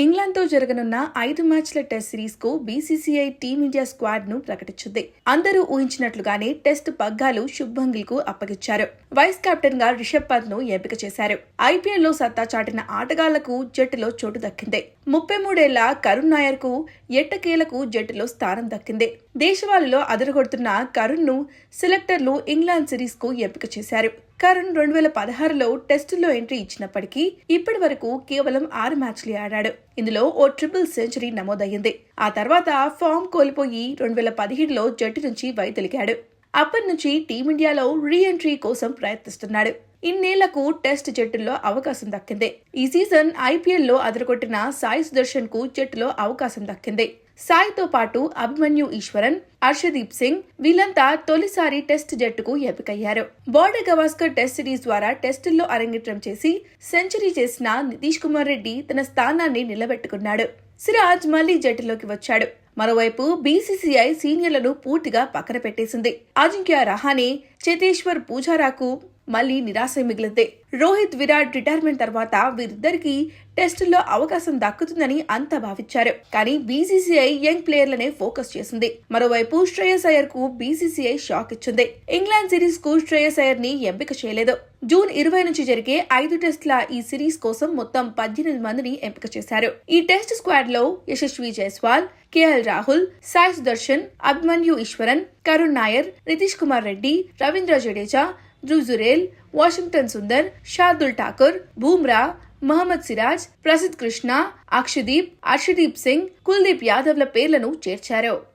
ఇంగ్లాండ్తో జరగనున్న ఐదు మ్యాచ్ల టెస్ట్ సిరీస్కు బీసీసీఐ టీమిండియా స్క్వాడ్ను ప్రకటించింది. అందరూ ఊహించినట్లుగానే టెస్ట్ పగ్గాలు శుభంగిల్కు అప్పగించారు. వైస్ కెప్టెన్గా రిషబ్ పంత్ను ఎంపిక చేశారు. ఐపీఎల్లో సత్తా చాటిన ఆటగాళ్ళకు జట్టులో చోటు దక్కింది. ముప్పై మూడేళ్ళ కరుణ్ నాయర్కు ఎట్టకేలకు జట్టులో స్థానం దక్కింది. దేశవాళిలో అదరగొడుతున్న కరుణ్ను సెలెక్టర్లు ఇంగ్లాండ్ సిరీస్కు ఎంపిక చేశారు. కరుణ్ రెండు వేల పదహారులో టెస్టుల్లో ఎంట్రీ ఇచ్చినప్పటికీ ఇప్పటి వరకు కేవలం ఆరు మ్యాచ్లు ఆడాడు. ఇందులో ఓ ట్రిపుల్ సెంచరీ నమోదయ్యింది. ఆ తర్వాత ఫామ్ కోల్పోయి రెండు వేల పదిహేడులో జట్టు నుంచి వైదొలిగాడు. అప్పటి నుంచి టీమిండియాలో రీ ఎంట్రీ కోసం ప్రయత్నిస్తున్నాడు. ఇన్నేళ్ళకు టెస్ట్ జట్టులో అవకాశం దక్కింది. ఈ సీజన్ ఐపీఎల్లో అదరగొట్టిన సాయి సుదర్శన్కు జట్టులో అవకాశం దక్కింది. సాయితో పాటు అభిమన్యు ఈశ్వరన్ హర్షదీప్ సింగ్ వీళ్ళంతా తొలిసారి టెస్ట్ జట్టుకు ఎంపికయ్యారు. బోర్డర్ గవాస్కర్ టెస్ట్ సిరీస్ ద్వారా టెస్టుల్లో అరంగేట్రం చేసి సెంచరీ చేసిన నితీష్ కుమార్ రెడ్డి తన స్థానాన్ని నిలబెట్టుకున్నాడు. సిరాజ్ మళ్ళీ జట్టులోకి వచ్చాడు. మరోవైపు బీసీసీఐ సీనియర్లను పూర్తిగా పక్కన పెట్టేసింది. అజింక్య రహానే చేతేశ్వర్ పూజారాకు మళ్ళీ నిరాశ మిగిలిందే రోహిత్ విరాట్ రిటైర్మెంట్ తర్వాత వీరిద్దరికి టెస్టుల్లో అవకాశం దక్కుతుందని అంతా భావించారు. కానీ బీసీసీఐ యంగ్ ప్లేయర్లనే ఫోకస్ చేసింది. మరోవైపు శ్రేయస్ అయ్యర్కు బీసీసీఐ షాక్ ఇచ్చింది. ఇంగ్లాండ్ సిరీస్కు శ్రేయస్ అయ్యర్ని ఎంపిక చేయలేదు. జూన్ ఇరవై నుంచి జరిగే ఐదు టెస్టుల ఈ సిరీస్ కోసం మొత్తం పద్దెనిమిది మందిని ఎంపిక చేశారు. ఈ టెస్ట్ స్క్వాడ్లో యశస్వి జైస్వాల్ కేఎల్ రాహుల్ సాయి సుదర్శన్ అభిమన్యు ఈశ్వరన్ కరుణ్ నాయర్ నితీష్ కుమార్ రెడ్డి రవీంద్ర జడేజా ధ్రుజురేల్ వాషింగ్టన్ సుందర్ షార్దుల్ ఠాకూర్ బూమ్రా మహమ్మద్ సిరాజ్ ప్రసిద్ కృష్ణ అక్షదీప్ హర్షదీప్ సింగ్ కుల్దీప్ యాదవ్ల పేర్లను చేర్చారు.